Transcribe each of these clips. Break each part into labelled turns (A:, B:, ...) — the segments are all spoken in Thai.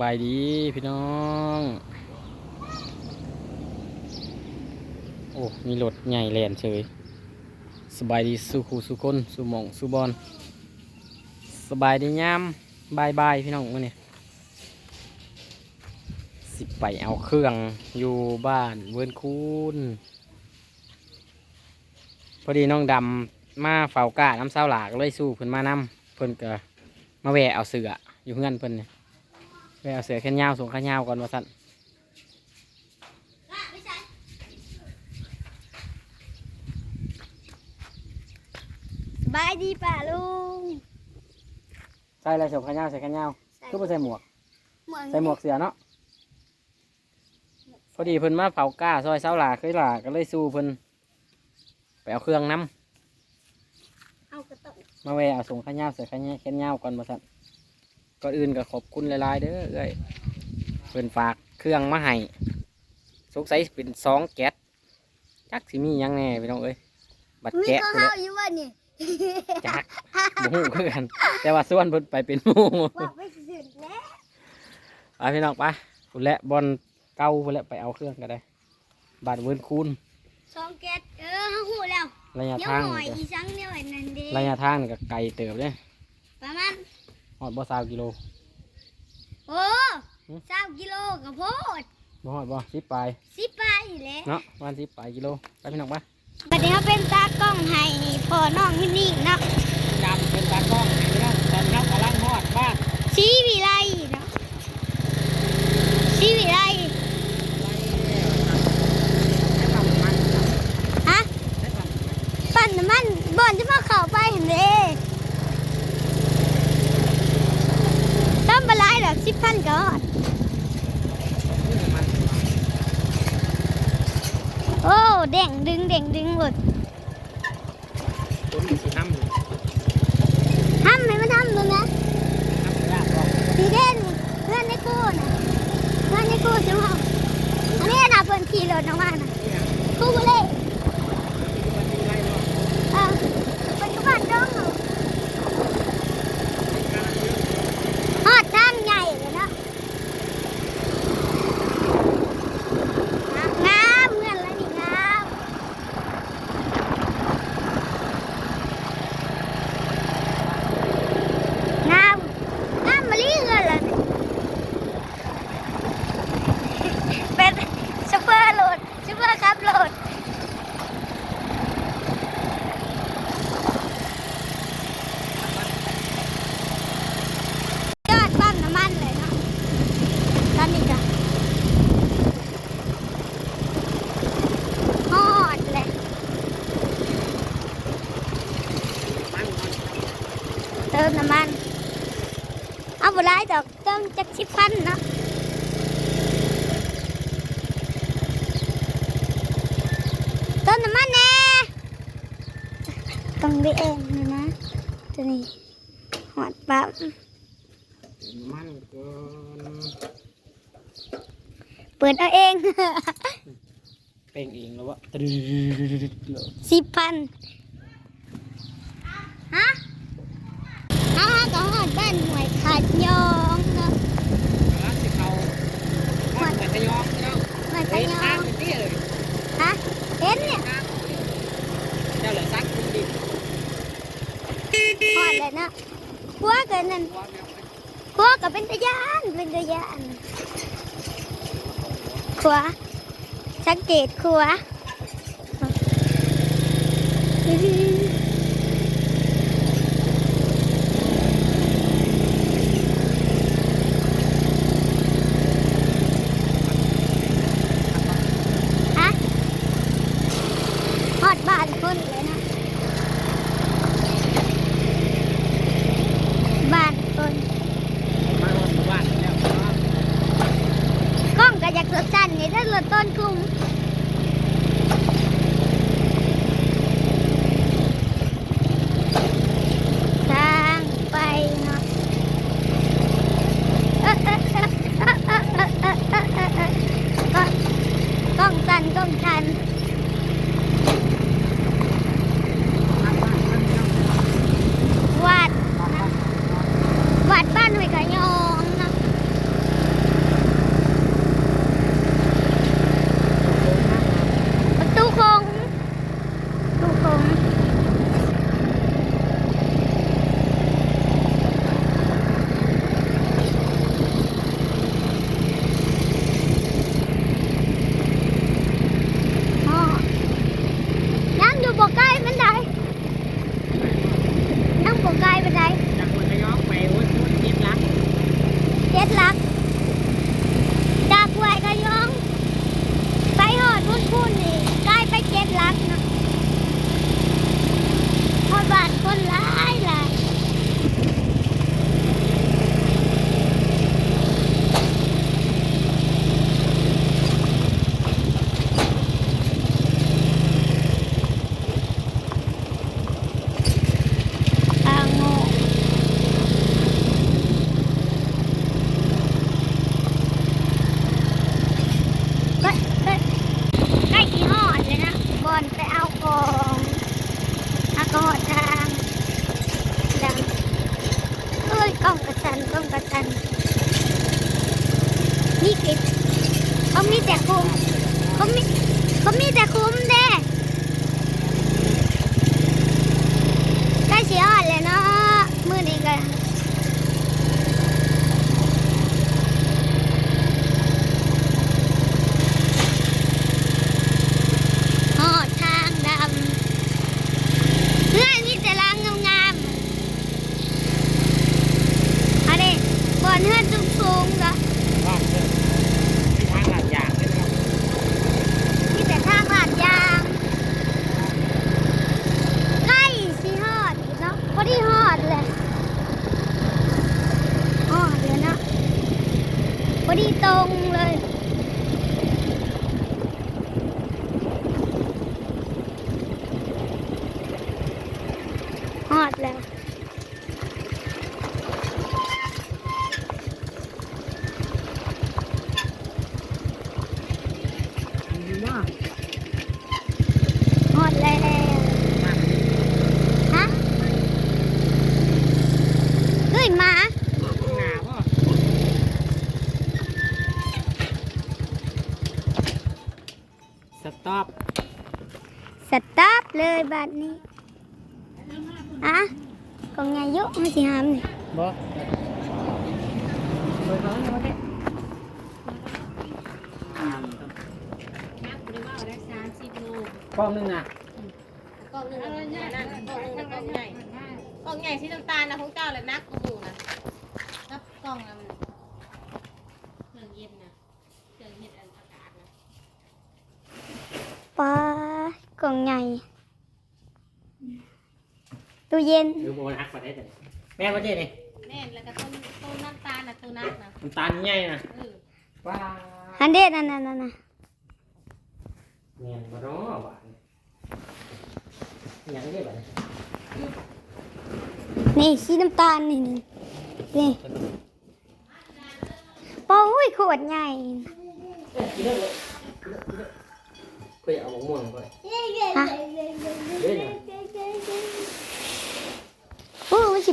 A: บายดีพี่น้อง โอ้ มีรถใหญ่แลนเฉยสบายดีสุขูสุคนสุมองสุบอลสบายดียามบายบายพี่น้องมื่อนี้สิไปเอาเครื่องอยู่บ้านเวิร์นคูนพอดีน้องดำมาเฝ้ากาน้ำเศร้าหลากเลยสู้เพิ่นมานำเพิ่นก็มาแวะเอาเสืออยู่เพื่อนเพิ่นเนี่ย แวะเอาเสือแค่ยาวส่งแค่ยาวก่อนว่าสั่น
B: สบายดีป่ะลุง
A: ใส่อะไรส่งแค่ยาวใส่แค่ยาวคือบ่ใส่หมวก
B: หมวก
A: ใส่หมวกเสือเนาะ พอดีเพิ่นมาเผากล้าซอยเสาหลาเคยหลาก็เลยสู้เพิ่นไปเอาเครื่องน้
B: เอากระตุกำ
A: มาแวะเอาส่งข้าวเหนียวใส่ข้าวเหนียวแค่เหนียวก่อนมาสั่น ก่อนอื่นก็ขอบคุณหลายๆเด้อเอ้ยเพิ่นฝากเครื่องมาให้สงสัยเป็นสองแก๊สจักสิมีหยังแน่พี่น้องเอ้ยบัด
B: มี
A: แกะ
B: ก็
A: พุ่นแห
B: เฮา
A: ละ
B: อยู่ว่านี่
A: จักบ่ฮู้คือกัน แต่ว่าส่วนเพิ่นไปเป็นหมู่
B: บอกไปสุดแล้ว
A: ไปพี่น้องไปพุ่นแหละบอลเก่าพุ่นแหละไปเอาเครื่องก็ได้ บาดเวิร์นคูณ
B: สองแก๊สเออเฮาหูแล้ว
A: ระยะ
B: เดี๋ยว
A: ทาง
B: หน่อย
A: นี่ก็
B: อีสังเดี๋ยวไอ้นั่นเด้
A: ระยะทางนี่ก็ไกลเติบเลย
B: ประมาณ
A: ฮอดบ่สาวกิโล
B: โอ้
A: หืม
B: สามกิโลกับโพด
A: บ่ฮอดบ่สิบปลาย
B: สิบไปแหล้ว
A: เนาะวันสิบปลายกิโลไปพี่น้องไป
B: บัดนี้เขาเป็นตากล้องให้พอน้องนิ่งๆเนาะ
A: ดำเป็นตากล้องพี่น้องตอนนี้กำลังฮอดบ้าน
B: ชีวิไลเนาะชีวิไลฮะปั่นน้ำมันบ่อนจะมาเข้าไปเห็นเด้ต้มปลาไหลายดอกสิบพันก่อน โอ้เด้งดึงเด้งดึงหมด
A: คนสิทำอยู่
B: ทำให้มันทำดูนะ
A: ทำยากบ่
B: สีเด่นเพื่อนในกู้นะเพื่อนในกู้ใช่ไหมอันนี้นะเพื่อนขี่รถออกมานะกู้บุเล่เออปัจจุบันจ้องเหรอฮอดทางใหญ่เลยเนาะงามเงินอะไรนี่งามงามงามมาลีเงินละนี่เป็นซูเปอร์โหลดซูเปอร์ครับโหลด ยอดปั๊มน้ำมันเลยเนาะตอนนี้จ้ะฮอดเลยเติมน้ำมัน เอาบุไรดอกเติมจากสิบพันเนาะเติมน้ำมันแน่ต้องได้เองนะนะตัวนี้หอดปั๊ม
A: มันเกิน
B: เปิดเอาเอง
A: เป่งเองแล้ววะตรึดเลย
B: สิบพันฮะฮะก็หอด บ้านหน่วยขาดยองเนาะ
A: ร้านสิเขาฮอดแต่ขยองพี่น้อง
B: หน่วยขา
A: เป็
B: ด
A: น
B: ยอ
A: ทาง
B: ง
A: เป็นที่เลย
B: ฮะเห็นเนี่ย
A: ทางเจ้าเหลือซักคุณดิ
B: หอดเลยเนาะพัวกันนั่น
A: ว่าแมว
B: พัวก็เป็นตะยานเป็นตะยานขวาสังเกตขวาฮ 我来 ดแล้ว
A: ดีมาก
B: ฮอดแล้วฮะเฮ้ยหมา
A: หนาบ่สต็อป
B: สต๊อปเลยบัดนี้ อะกองไงยุไม่สิหามนี่
A: บ่เปิดร้านแล้วเด้
C: นักบริวารได้สามสิบโล
A: กล้องหนึงน่ะ
C: กล่องหนึ่งนั่นกล่องหนึ่งกล่องใหญ่กล่องใหญ่สีน้ำตาลนะของเจ้าเลยนักกระบูนะนับกล่องนะมันเครื่องเย็นนะเครื่องเย็นอากาศนะ
B: ปลากองไง ตู้เย็น
A: หรือโบนักกว่าได้แต่แม่นบ่เจ๊นี่
C: แน่นแล้วก็ต้นต้นน้ำตาลนะตัวนักนะ
A: น้ำตาลใหญ่น่ะ
C: เออ
A: ว้า
B: ฮันเด็ดนั่นนั่นนั่นน่ะ
A: แม่นบ่เนาะบาดนี้อิหยังได้บาดนี้
B: นี่สีน้ำตาลนี่นี่นี่ปออุ้ยขวดใหญ่
A: เอ้ยกินได้บ่กินได้กินได้เพื่อเอามะม่วงไป
B: ฮะ
A: เด้อน่ะ
B: โอ้มันสิ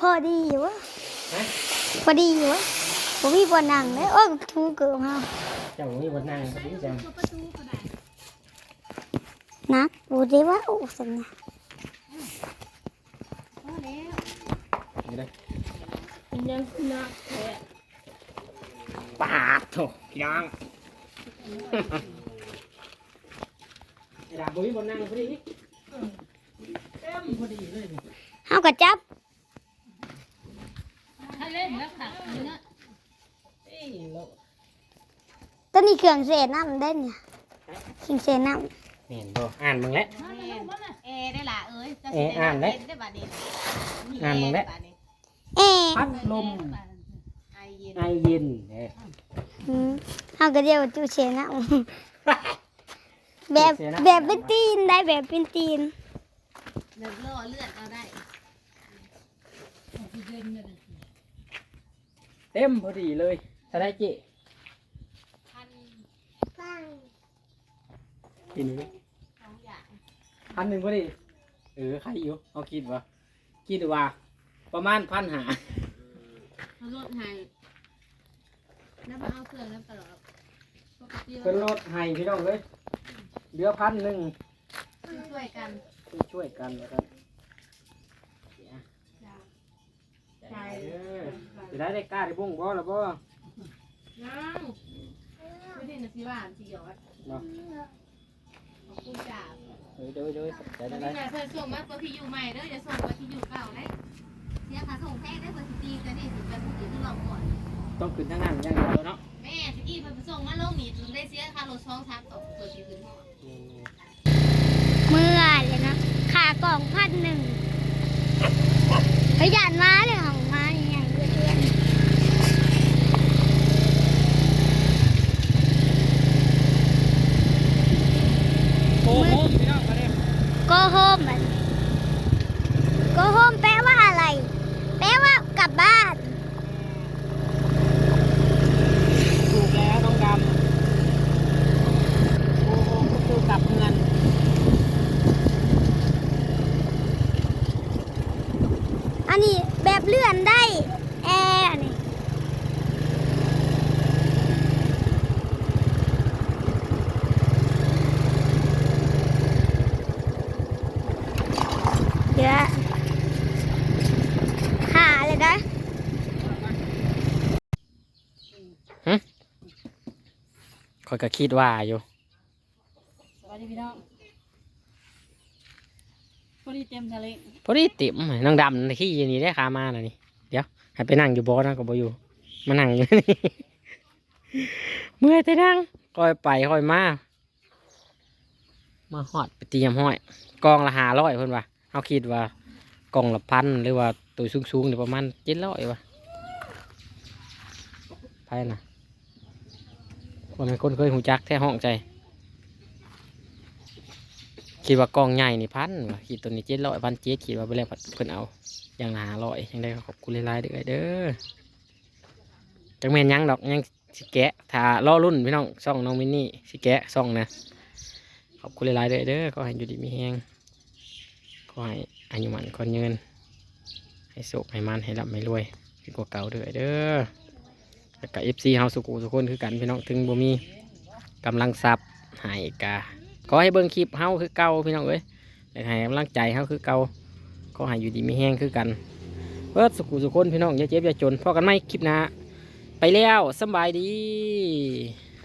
B: พอดีอยู่วะ
A: ฮะ
B: พอดีอยู่วะผมมีบอนั่งเลยโอ้ยทูเกิดมา
A: เจ้ามีบ่นั่งพอดีจัง
B: นักบูดีว่าโอ้สันนะ
C: พอแล้ว
A: นี่เด้อ
C: ยังนักเลย
A: ปาดโถพี่น้องไอ้ดาบบ่มีบ่นั่งพอดีเต็มพอดีเลยนี่
B: เฮากระจับ
C: ให้ เล่นแล้วตักเนื้อ
A: เอ้ยแล้ว
B: ตัวนี้เครื่องเศษน้ำได้เนี่ยเครื่องเศษน้
A: แม่นบ่อ่านมึงแล้ว
C: เอได้ละเอ้ย
A: เออ่านแล้ว
C: ได้บัดนี้
A: อ่านมึงแล้วำ
B: เอ๊ะ
A: พัดลม
C: ไอเย็น
A: ไอเย็นเด้อ
B: อืมเฮากระเดียวตู้เศษน้ำแบบแบบเป็นตีนได้แบบเป็นตีน
C: เลือดล่อเลือดเอาได้
A: เต็มพอดีเลยถ้าได้จิ
C: พัน
A: กินไหม
C: สองอย่าง
A: พันหนึ่งพอดีเออใครอยู่เอาคิดว่าคิดว่า ประมาณพันหา
C: เขาลดให้แล้วมาเอาเครื่องแล้วตลอดปกติ
A: เป็นรถให้พี่น้องเลยเหลือพันหนึ่ง
C: ช่วยกัน
A: ช่วยกันแล้วกัน
C: ใจ
A: เออจะ ได้ได้กล้าได้บุ้งบ่หรือบ่
C: ยังไม่ได้นะสิว่าสิหยอด
A: เนาะ
C: ขอบคุณจ้า
A: เดี๋ยวเดี๋ยวเดี๋ยวจะ
C: ตอ
A: ได้
C: น
A: ได้
C: นี้มาเธอส่งมาตัวที่อยู่ใหม่เด้ออย่าส่งตัวที่อยู่เก่าได้เสียค่าส่งแพงได้เปิดสตีกันนี่ถึงจะถึงที่เราก่อน
A: ต้องขึ้นทางนั้นอย่างเดียวเนาะ
C: แม่สกี้เพิ่นไปส่งมาลงนี่ถึงได้เสียค่ารถช่องทางต่อเปิดที่ถึงห้อง
A: อืม
B: เมื่อเลยนะขากล่องพันหนึ่งพยานมาเลยของมาใหญ่ๆเพื่อนๆ
A: โอ้โหพี่น้องมาเด้
B: go home มัน go home แปลว่าอะไร แปลว่ากลับบ้าน
A: ถูกแล้วน้องดำโอ้โหก็คือกลับเงิน
B: อันนี้แบบเลื่อนได้ อ
A: ยก็คิดว่าอยู่
D: สวัสดีพี่น้องพอดีเต็มทะเล
A: พอดีติ่มนางดำขี้อยี่นี่ได้ขามาแล้วนี่เดี๋ยวให้ไปนั่งอยู่บอนะก็บ่อยู่มานั่งอยู่นี่เมื่อยแต่นั่งคอยไปคอยมามาหอดไปเตรียมห้อยกองละหาร้อยเพิ่นว่าเขาคิดว่ากองละพันหรือว่าตัวสูงๆนี่ประมาณเจ็ดร้อยว่ะไปนะ ว่าเป็นคนเคยหูจักแท้ห้องใจคิดว่ากองใหญ่นี่พันว่ะคิดตัวนี้เจ็ดร้อยพันเจ็ดคิดว่าไปแล้วเพิ่นเอาอย่างหาร้อยยังได้ก็ขอบคุณหลายๆเด้อเด้อจังแม่นยังดอกยังสิแกะถ้ารอรุ่นพี่น้องซ่องน้องมินนี่สิแกะซ่องนะขอบคุณหลายๆเด้อเด้อขอให้อยู่ดีมีแฮงขอให้อายุมันขอนยืนให้สุขให้มันให้ร่ำให้รวยขึ้นกว่าเก่าเด้อเด้อ แล้วก็เอฟซีเฮาสุกูสุคนคือกันพี่น้องถึงบ่มีกำลังทรัพย์ให้กาขอให้เบิ่งคลิปเฮาคือเก่าพี่น้องเอ้ยอยากให้กำลังใจเฮาคือเก่าขอให้อยู่ดีมีแห้งคือกันเบิดสุขุสุคนพี่น้องอย่าเจ็บอย่าจนพอกันไหมคลิปหน้าไปแล้วสบายดี